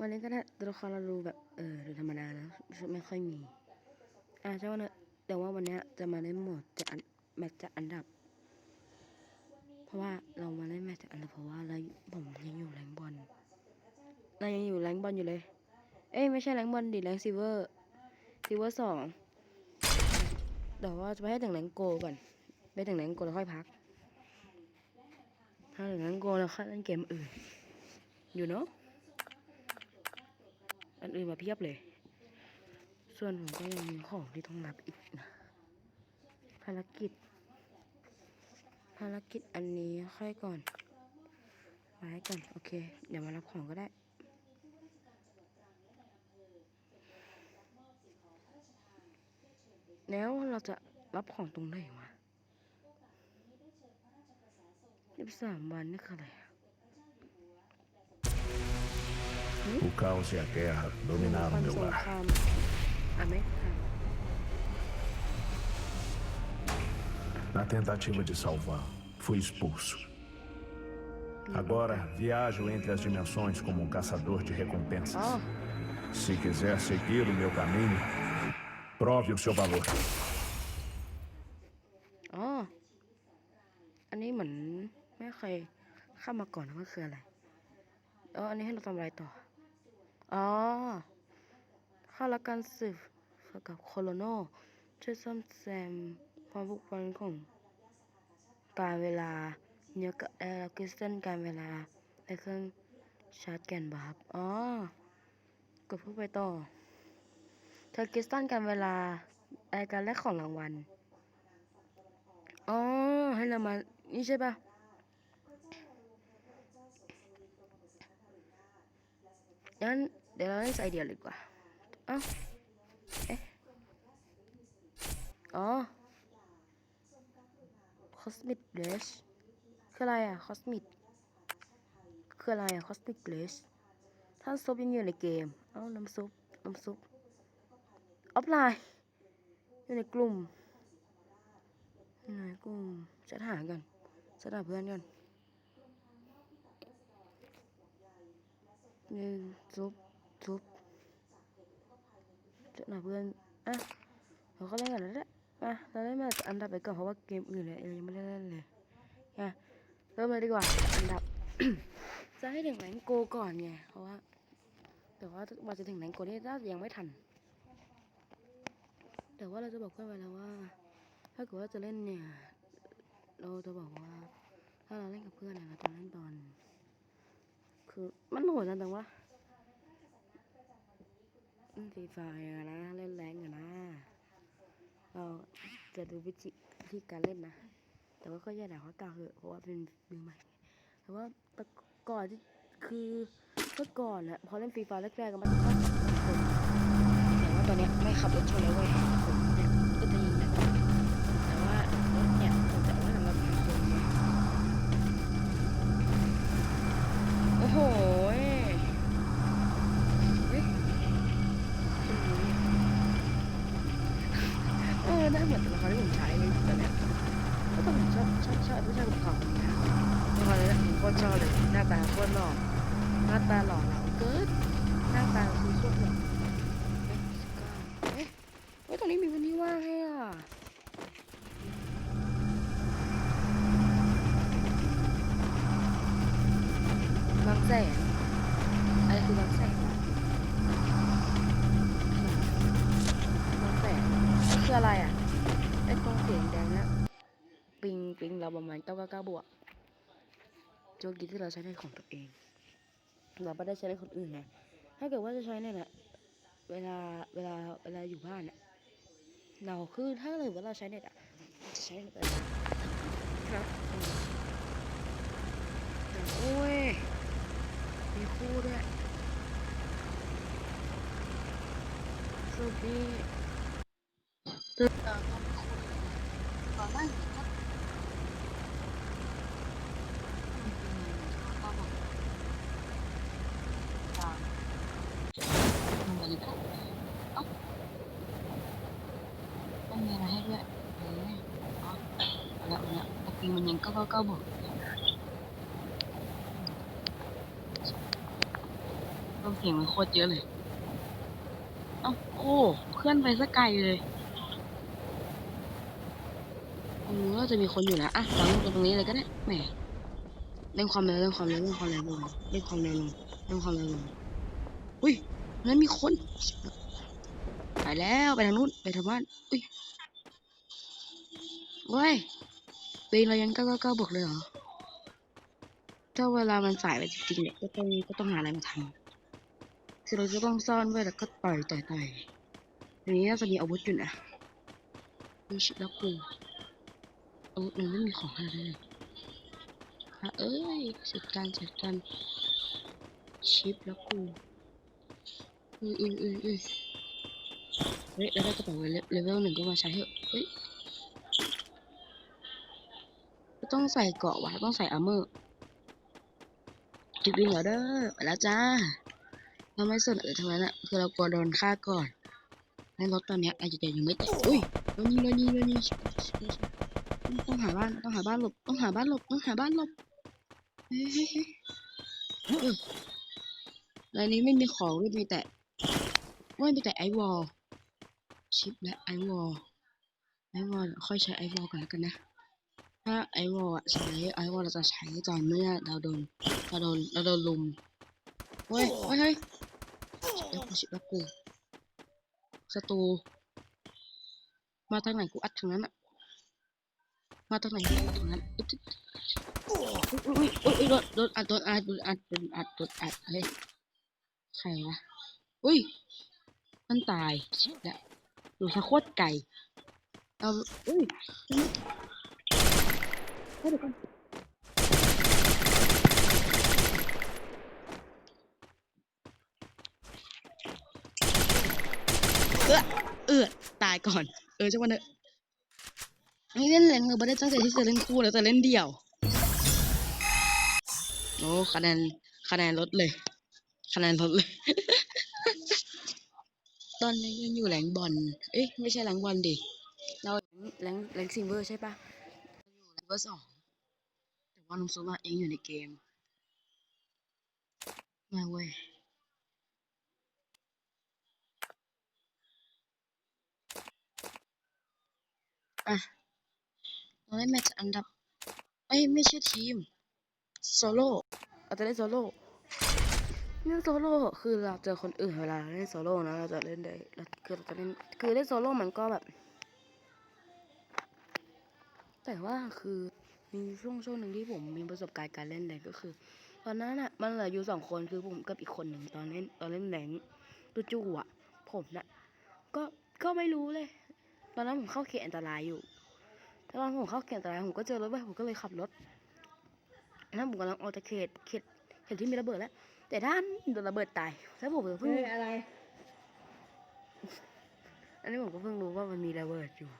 วันนี้ก็ได้ตัวละครเราดูแบบเออดูธรรมดานะไม่ค่อยมี อ่าใช่ว่าเนอะแต่ว่าวันนี้จะมาเล่นโหมดจะอันแมตช์จะอันดับ เพราะว่าเรามาเล่นแมตช์จะอันดับเพราะว่าเราผมยังอยู่แรงบอลเรายังอยู่แรงบอลอยู่เลย เอ้ยไม่ใช่แรงบอลดิแรงซิเวอร์ซิเวอร์สองเดี๋ยวว่าจะไปให้ถึงแรงโกก่อนไปถึงแรงโกแล้วค่อยพัก ถ้าถึงแรงโกแล้วค่อยเล่นเกมอื่นอยู่เนาะ อันอื่นมาเพียบเลย ส่วนผมก็ยังมีของที่ต้องรับอีกนะ ภารกิจ ภารกิจอันนี้ค่อยก่อน ไว้ก่อน โอเค เดี๋ยวมารับของก็ได้แล้วเราจะรับของตรงไหนวะยี่สิบสามวันนี่คืออะไร O caos e a guerra ค dominaram วาม meu สง lar. ครามอ่ะไหมอ่ะ Na tentativa de salvar, fui expulso. Agora viajo entre as dimensões como um caçador de อ๋อ recompensas. Se quiser seguir o meu caminho, prove o seu valor. อ๋อ อันนี้เหมือนไม่เคยเข้ามาก่อนนะว่าคืออะไรเอออันนี้ให้เราทำอะไรต่อ อ๋อข้ารับการสืบกับโคโลโนช่วยซ่อมแซมความบุกบันของการเวลาเนื้อกับได้รับคริสตัลการเวลาในเครื่องชาร์จแกนบาบอ๋อกดเพื่อไปต่อเธอคริสตัลการเวลาไอการแลกของรางวัลอ๋อให้เรามานี่ใช่ปะ งั้นเดี๋ยวเราเล่นไอเดียเลยดีกว่า เอ้า เอ๊ะ อ๋อ Cosmic Blaze คืออะไรอะ Cosmic คืออะไรอะ Cosmic Blaze ท่านซุปยังอยู่ในเกม เอ้า น้ำซุป น้ำซุป ออฟไลน์ อยู่ในกลุ่มไหนกูจะหากันจะหาเพื่อนกัน หนึ่งซุปซุปจะหาเพื่อนอะเราก็เล่นกันแล้วแหละอะเราเล่นมาอันดับไปก่อนเพราะว่าเกมอื่นเนี่ยเรายังไม่ได้เล่นเลยอะเริ่มเลยดีกว่าอันดับ จะให้ถึงแรงโกก่อนไงเพราะว่าแต่ว่าว่าจะถึงแรงโกนี่น่าจะยังไม่ทัน แต่ว่าเราจะบอกเพื่อนไว้แล้วว่า ถ้าเกิดว่าจะเล่นเนี่ย เราจะบอกว่า ถ้าเราเล่นกับเพื่อนนะเราจะเล่นตอน คือ มันโหดจังแต่ว่าฟรีไฟอะนะ เล่นแรงอะนะ เราจะดูวิธีวิธีการเล่นนะ แต่ว่าก็อย่าด่าเขาตาเหอะเพราะว่าเป็นมือใหม่ แต่ว่าแต่ก่อนที่คือเมื่อก่อนอะพอเล่นฟรีไฟแรกๆก็มันก็แต่ว่าตอนเนี้ยไม่ขับรถชนแล้วเว้ย ไม่เหมือนตัวละครที่ผมใช้เลยตอนเนี้ยก็ต้องชอบชอบชอบผู้ชายกับเขานะตัวละครนี้ผมโคตรชอบเลยหน้าตาโคตรหล่อหน้าตาหล่อเหลาเกิดหน้าตาคือโคตรหล่อเอ๊ะสิบเก้าเอ๊ะเฮ้ยตรงนี้มีวันนี้ว่างให้ เก้าเก้าเก้าบวกโชคดีที่เราใช้ในของตัวเอง เราไม่ได้ใช้ในคนอื่นไงถ้าเกิดว่าจะใช้เนี่ยแหละเวลาเวลาเวลาอยู่บ้านเนี่ยเราคือถ้าเกิดว่าเราใช้เน็ตอะจะใช้เน็ตไครับอืมโอ้ยมีคู่ด้วยสวัสดีมันจะได้เอ้าต้องมีอะไรให้ด้วยเฮ้ยอ๋อเอาละเอาละตะกี้ มันยังก้าเก้าเก้าบวกต้นเสียงมันโคตรเยอะเลยเอ้าโอ้เพื่อนไปสักไกลเลยอืมก็จะมีคนอยู่แล้วอะวางตรงนี้เลยก็ได้แหมเล่นความเร็วเล่นความเร็วเล่นความเร็วลงเล่นความเร็วลงเล่นความเร็วลงอุ้ยนั้นมีคนไปแล้วไปทางนู้นไปทางบ้านอุ้ยเว้ย ปีนเรายังเก้าเก้าเก้าบวกเลยเหรอ ถ้าเวลามันสายไปจริงๆเนี่ยก็ต้องก็ต้องหาอะไรมาทำคือเราจะต้องซ่อนไว้แล้วก็ต่อยต่อยต่อยทีนี้น่าจะมีอาวุธอยู่นะมีชิดแล้วกูเออมันไม่มีของอะไรเลยอะเอ้ยจัดการจัดการชิปแล้วกูอุ้ยอุ้ยอุ้ยอุ้ยเฮ้ยแล้วได้กระเป๋าเลเลเวลหนึ่งก็มาใช้เถอะเฮ้ย ต้องใส่เกาะวะต้องใส่อาร์เมอร์จุดวิ่งเหรอเด้อไปแล้วจ้า เราไม่สนเออทั้งนั้นอะคือเรากลัวโดนฆ่าก่อนในรถตอนเนี้ยอาจจะยังไม่แตะอุ้ยโดนยิงโดนยิงโดนยิงต้องหาบ้านต้องหาบ้านหลบต้องหาบ้านหลบต้องหาบ้านหลบเฮ้ยเฮ้ยเฮ้ยเออในนี้ไม่มีของด้วยมีแต่ไม่มีแต่ไอวอลชิปและไอวอลไอวอลค่อยใช้ไอวอลกันแล้วกันนะ ถ้าไอวอลอะใช้ไอวอลเราจะใช้ตอนเมื่อเราโดนเราโดนเราโดนลุมเฮ้ยเฮ้ยเฮ้ยชิปแล้วกูชิปแล้วกูศัตรูมาทางไหนกูอัดทางนั้นอะมาตรงไหนมาตรงนั้นอุ๊ยอุ๊ยอุ๊ยอุ๊ยโดนโดนอัดโดนอัดโดนอัดโดนอัดโดนอัดเฮ้ยใครวะอุ้ยมันตายชิบละดูสะโคตรไก่เอาอุ้ย เฮ้ยเดี๋ยวก่อนเออเออตายก่อน เออจังหวะเนอะไม่เล่นแรงเลยไม่ได้ตั้งใจที่จะเล่นคู่แล้วแต่เล่นเดี่ยว โอ้คะแนนคะแนนลดเลย คะแนนลดเลย ตอนนี้ยังอยู่แรงบอล เอ๊ะ ไม่ใช่แรงบอลดิ เราแรงแรงซิงเวอร์ใช่ปะเราอยู่แรงเวอร์สองแต่ ว่าน้องโซล่าเองอยู่ในเกม มาเว้ยอะเราเล่นแมตช์อันดับเอ้ยไม่ใช่ทีมโซโล่เราจะเล่นโซโล่เล่นโซโล่คือเราเจอคนอื่นเวลาเล่นโซโล่นะเราจะเล่นได้คือเราจะเล่นคือเล่นโซโล่มันก็แบบ แต่ว่าคือ มีช่วงช่วงหนึ่งที่ผมมีประสบการณ์การเล่นแรงก็คือ ตอนนั้นอะมันเหลืออยู่สองคนคือผมกับอีกคนหนึ่งตอนเล่นตอนเล่นแรงตัวจู่ๆอะ ผมน่ะก็ก็ไม่รู้เลย ตอนนั้นผมเข้าเขตอันตรายอยู่แต่ตอนผมเข้าเขตอันตรายผมก็เจอรถไว้ยผมก็เลยขับรถแล้วผมกำลังออกจากเขตเขตเขตที่มีระเบิดแล้ว แต่ด้านโดนระเบิดตายแล้วผมก็เพิ่งอะไร อันนี้ผมก็เพิ่งรู้ว่ามันมีระเบิดอยู่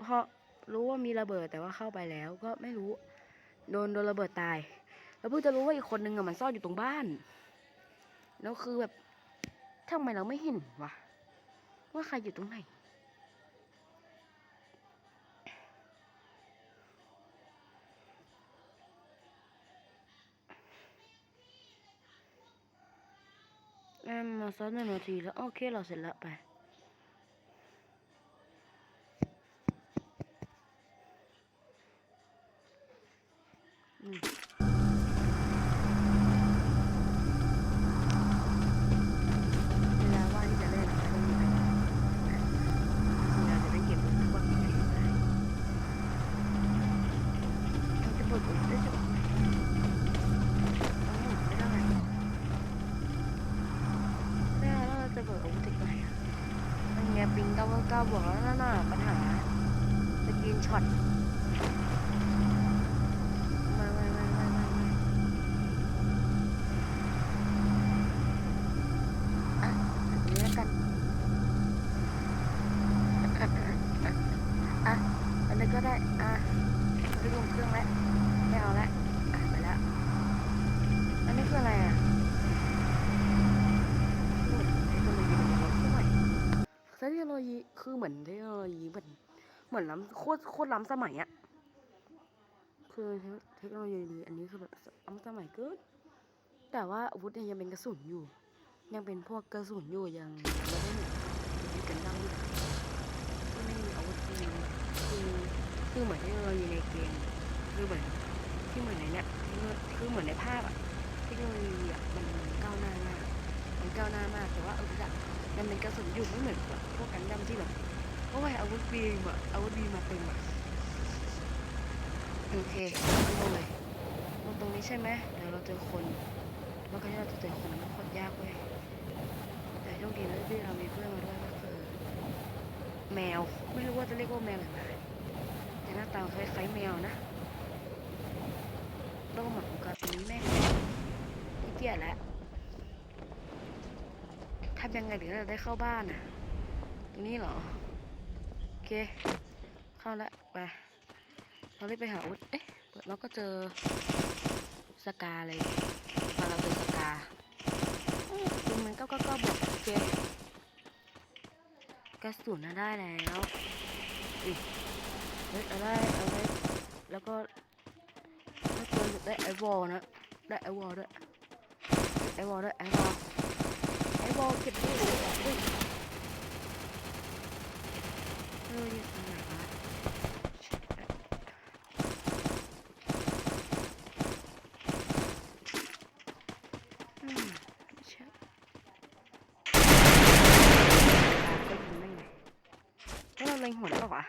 เพราะ รู้ว่ามีระเบิดแต่ว่าเข้าไปแล้วก็ไม่รู้ โดนโดนระเบิดตาย แล้วเพิ่งจะรู้ว่าอีกคนนึงอะมันซ่อนอยู่ตรงบ้าน แล้วคือแบบทำไมเราไม่เห็นวะว่าใครอยู่ตรงไหนแอมมาสักหนึ่งนาทีแล้ว โอเคเราเสร็จแล้วไป เก้าเก้าบวกแล้วนั่นน่ะปัญหาสกินช็อต เหมือนเทคโนโลยีเหมือนเหมือนล้ำโคตรโคตรล้ำสมัยอะคือเทคโนโลยีอันนี้คือแบบล้ำสมัยเกินแต่ว่าอาวุธเนี่ยยังเป็นกระสุนอยู่ ยังเป็นพวกกระสุนอยู่ยังไม่ได้มีกันดั้มอยู่ไม่มีอาวุธจริงคือคือเหมือนที่เราอยู่ในเกมคือเหมือนที่เหมือนในเนี้ยคือเหมือนในภาพอะเทคโนโลยีอะมันก้าวหน้ามากมันก้าวหน้ามากแต่ว่าอาวุธอะมันเป็นกระสุนอยู่ไม่เหมือนกับพวกกันดั้มที่แบบ โอ้ยอาวุธบีมอะอาวุธบีมาเต็มอะโอเคลงเลยลงตรงนี้ใช่ไหมเดี๋ยวเราเจอคนแล้วก็ที่เราจะเจอคนมันโคตรยากเว้ยแต่โชคดีนะที่เรามีเพื่อนมาด้วยก็คือแมวไม่รู้ว่าจะเรียกว่าแมวหรือหมาแต่หน้าตาคล้ายๆแมวนะต้องหมักของการตรงนี้แม่งขี้เกียจแล้วทำยังไงถึงจะได้เข้าบ้านอะ ตรงนี้เหรอ เค เข้าแล้วไปเรารีบไปหาอาวุธเอ๊ะเปิดเราก็เจอสกาเลยพอเราเจอสกาอืมจริงมันก็ก็ก็บอกโอเคกระสุนน่ะได้แล้วอุ้ยเฮ้ยเอาได้เอาได้แล้วก็ถ้าเกินได้ไอวอลนะ ได้ไอวอลด้วยไอวอลด้วยไอวอลไอวอลเก็บด้วยอุ้ยเอออยู่ ตรงไหนวะอืมใช่ก็ยิงไม่ไงแล้วเราเล็งหัวได้ปะวะ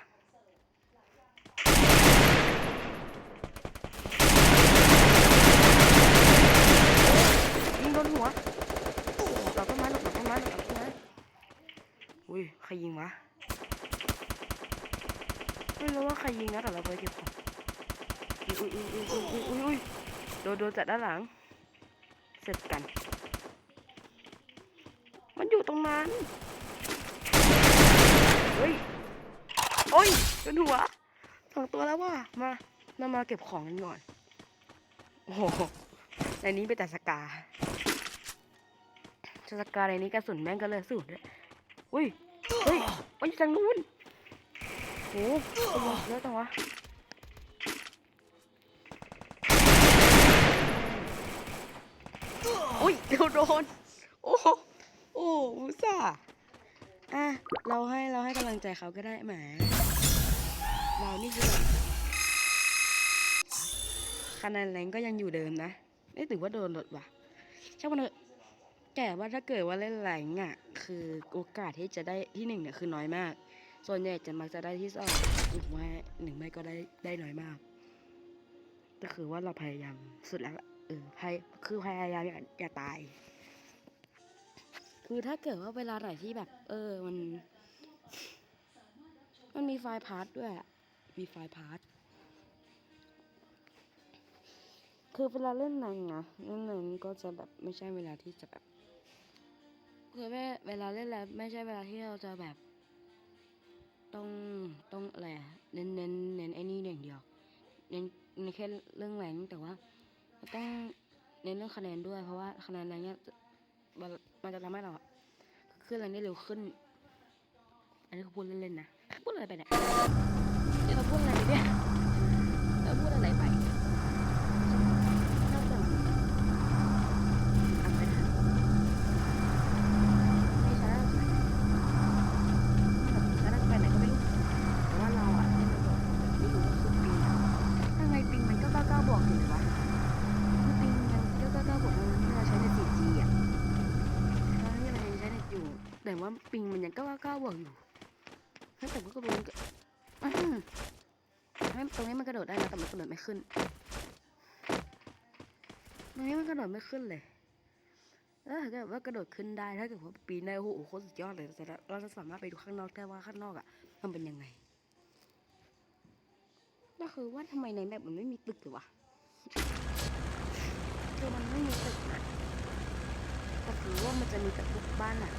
ยิงโดนหัวโอ้โหหลบต้นไม้หลบหลังต้นไม้หลบหลังต้นไม้อุ้ย ใครยิงวะ ไม่รู้ว่าใครยิงนะแต่เราไปเก็บของอุ้ยอุ้ยอุ้ยอุ้ยอุ้ยอุ้ยอุ้ยโดนโดนจากด้านหลัง เสร็จกัน มันอยู่ตรงนั้น เฮ้ย โอ้ยเป็นหัวสองตัวแล้วว่ะ มาเรามาเก็บของกันก่อน โอ้โห ในนี้เป็นแต่สกาสกาในนี้กระสุนแม่งก็เลยสูดด้วยอุ้ย เฮ้ย มันอยู่ทางนู้น โอ้โหเยอะจังวะอุ้ยเดี๋ยวโดน โอ้โหโอ้อุตส่าอะ เราให้เราให้กำลังใจเขาก็ได้แหมเรานี่คือแบบคะแนนแรงก็ยังอยู่เดิมนะไม่ถือว่าโดนลดว่ะช่างมันเถอะแต่ว่าถ้าเกิดว่าเล่นแรงอะ คือโอกาสที่จะได้ที่หนึ่งเนี่ยคือน้อยมาก ส่วนใหญ่จะมักจะได้ที่สองหรือว่หนึ่งไม่ก็ได้ได้น้อยมาก ก็คือว่าเราพยายามสุดแล้วเออพยคือพยายามอย่าอย่าตาย คือถ้าเกิดว่าเวลาไหนที่แบบ เออมัน มันมีไฟล์พาร์ทด้วยมีไฟล์พาร์ทคือเวลาเล่นหนังนะเล่นหนังก็จะแบบไม่ใช่เวลาที่จะแบบคือแม่เวลาเล่นแล้วไม่ใช่เวลาที่เราจะแบบ ต้องต้องอะไรอะเน้นเน้นเน้นไอ้นี่อย่างเดียว เน้นในแค่เรื่องแรงแต่ว่าต้องเน้นเรื่องคะแนนด้วย เพราะว่าคะแนนอะไรเนี้ยมันจะทำให้เราขึ้นแรงได้เร็วขึ้น อันนี้เขาพูดเล่นๆนะพูดอะไรไปเนี่ยเดี๋ยวเราพูดอะไรเนี่ยเราพูดอะไรไป อยู่แต่ว่าปิงมันยังเก้าเก้าบอกอยู่ถ้แต่ว่าก็รู้ก็อื้ตรงนี้มันกระโดดได้นะแต่มันกระโดดไม่ขึ้น ตรงนี้มันกระโดดไม่ขึ้นเลย แล้วถ้าเกิดว่ากระโดดขึ้นได้ถ้าเกิดว่าปีนได้โอ้โหโคตรสุดยอดเลยแต่เราจะสามารถไปดูข้างนอกได้ว่าข้างนอกอะมันเป็นยังไงก็คือว่าทำไมในแมปมันไม่มีตึกเลยวะคือมันไม่มีตึกนะแต่คือว่ามันจะมีแต่พวกบ้านอะ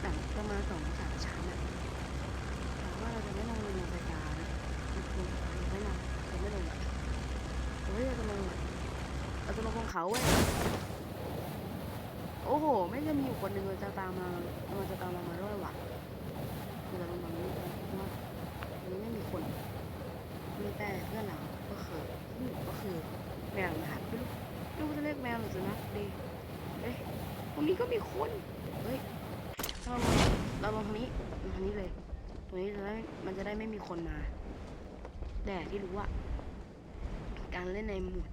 แบบประมาณสองสามชั้นอะแต่ว่าเราจะไม่ลงเรือไฟฟ้านะเราไม่ลงเราไม่ลงอะแต่ว่าเราจะลงอะเราจะลงของเขาเว้ยโอ้โหไม่จะมีอยู่คนหนึ่งจะตามมามันจะตามเรามาด้วยว่ะเราจะลงตรงนี้เพราะว่าตรงนี้ไม่มีคนมีแต่เพื่อนเราก็คืออืมก็คือแมวนะครับไม่รู้ไม่รู้จะเรียกแมวหรือสุนัขดีเอ้ยตรงนี้ก็มีคนเฮ้ย เราลงเราลงทางนี้ลงทางนี้เลย ตรงนี้จะได้มันจะได้ไม่มีคนมา แต่ที่รู้ว่า การเล่นในหมด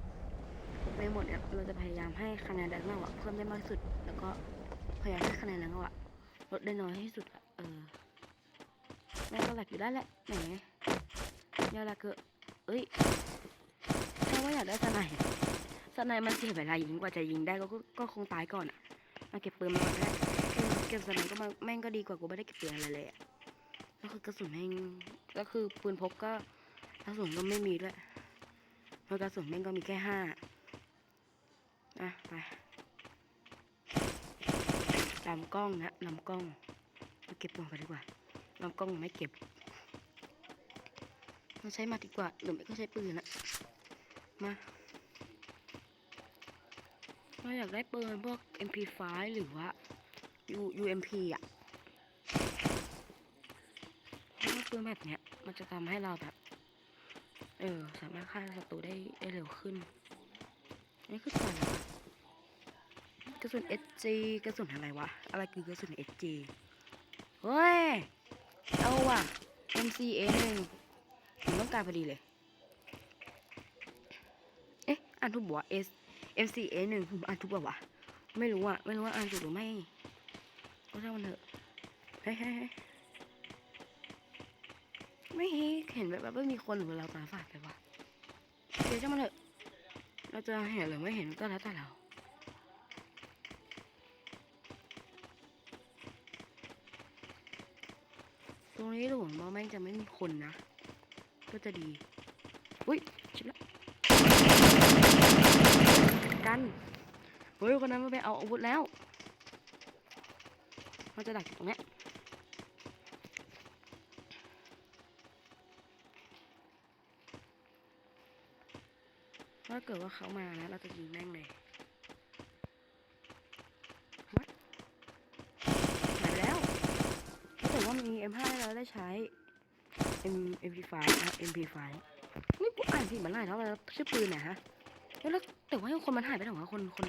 ในหมดเนี่ยเราจะพยายามให้คะแนนแรงเราอะเพิ่มได้มากที่สุด แล้วก็พยายามให้คะแนนแรงเราอะลดได้น้อยที่สุดอะเออแม่ก็หลักอยู่ได้แหละแหมเนี่ยแหละคือเอ้ยถ้าว่าอยากได้สไนด์สไนด์มันเสียเวลายิงกว่าจะยิงได้ก็ก็คงตายก่อนอะมาเก็บปืนมาก่อนได้ เก็บสนด์ก็มาแม่งก็ดีกว่ากูไม่ได้เก็บปืนอะไรเลยอะแล้วคือกระสุนแม่งก็คือปืนพกก็กระสุนก็ไม่มีด้วยเพราะกระสุนแม่งก็มีแค่ห้าอะไปลำกล้องนะลำกล้องมาเก็บปืนไปดีกว่าลำกล้องไม่เก็บเราใช้มาดีกว่าหรือไม่ก็ใช้ปืนนะมาเราอยากได้ปืนพวก MP5 หรือว่า U UMP อะเพราะว่าปืนแบบเนี้ย มันจะทำให้เราแบบ เออ สามารถฆ่าศัตรูได้ได้เร็วขึ้น นี่คือตัวอะไรวะกระสุน SG กระสุนอะไรวะ อะไรคือกระสุน SG เฮ้ย เอาว่ะ MCA หนึ่งผมต้องการพอดีเลย เอ๊ะ อ่านถูกบอกว่า S MCA หนึ่งผมอ่านถูกป่าวะ ไม่รู้อะ ไม่รู้ว่าอ่านถูกหรือไม่ ก็ช่างมันเถอะเฮ้ยเฮ้ยเฮ้ยไม่เห็นแบบว่าม่มีคนหรือเราตาฝาดไปวะเดี๋ยวจะมาเถอะเราจะเห็นหรือไม่เห็นก็แล้วแต่เราตรงนี้หลวงว่าแม่งจะไม่มีคนนะ ก็จะดี อุ้ยชิบละกัน เฮ้ยคนนั้นมันไปเอาอาวุธแล้ว มันจะดักอยู่ตรงนี้ถ้าเกิดว่าเขามานะเราจะยิงแม่งเลย What? หายแล้วถ้าเกิดว่ามี M5 เราได้ใช้ M MP5 นะ MP5 นี่กูอ่านผิดมาหลายแล้วแล้วชื่อปืนไหนฮะฮ้ยแล้วแต่ว่าคนมันหายไปไหนวะคนคน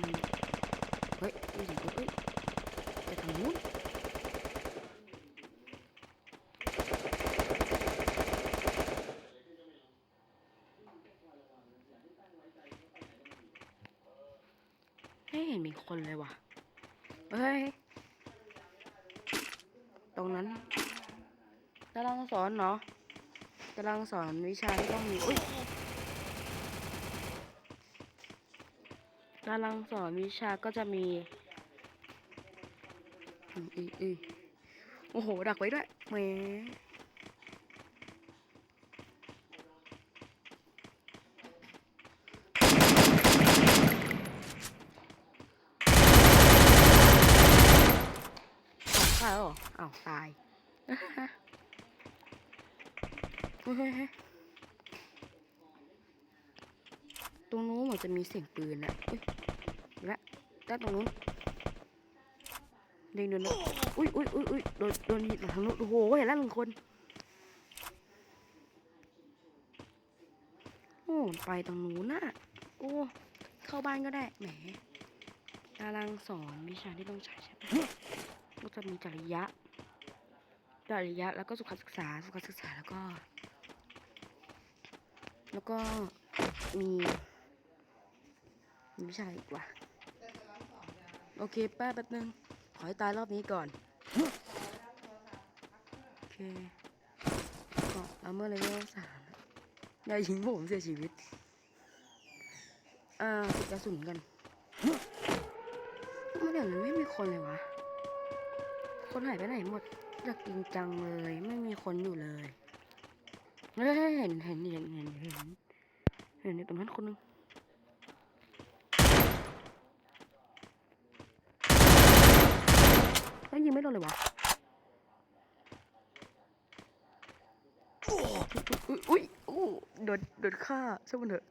เฮ้ยมีเสียงปืนเอ้ยไปทางนู้นไม่ เห็นเลยว่ะ เฮ้ย ตรงนั้นตารางสอนเนาะตารางสอนวิชาที่ต้องมีอุ้ยตารางสอนวิชาก็จะมีอืมอือโอ้โห ดักไว้ด้วยแหมอ้าวตาย แล้วเหรออ้าวตายเฮ้ยเฮ้ยเฮ้ยตรงนู้นเหมือนจะมีเสียงปืนอะอุ้ยเห็นละด้านตรงนู้นเดินเดินเดินอุ้ยอุ้ยอุ้ยอุ้ยโดนโดนยิงหลังทางนู้นโอ้โหเห็นแล้วหนึ่งคนโอ้ไปตรงนู้นน่ะโอ้เข้าบ้านก็ได้แหมตารางสอนวิชาที่ต้องใช้ใช่ไหม ก็จะมีจริยะ จริยะแล้วก็สุขศึกษา สุขศึกษาแล้วก็ แล้วก็มีมีวิชาอีกว่ะโอเคแป๊บแป๊บนึง ขอให้ตายรอบนี้ก่อน โอเคก็เอาเมื่อเลเวลสามอย่ายิงผมเสียชีวิต อ่าติดกระสุนกัน เมื่อเดี๋ยวนี้ไม่มีคนเลยวะ คนหายไปไหนหมดอยากจริงจังเลย ไม่มีคนอยู่เลยเฮ้ยเห็นเห็นเห็นเห็นเห็นเห็นในตรงนั้นคนนึงแล้วยิงไม่โดนเลยวะอุ้ยอุ้ยอุ้ยโดนโดนฆ่าใช่างมันเถอะ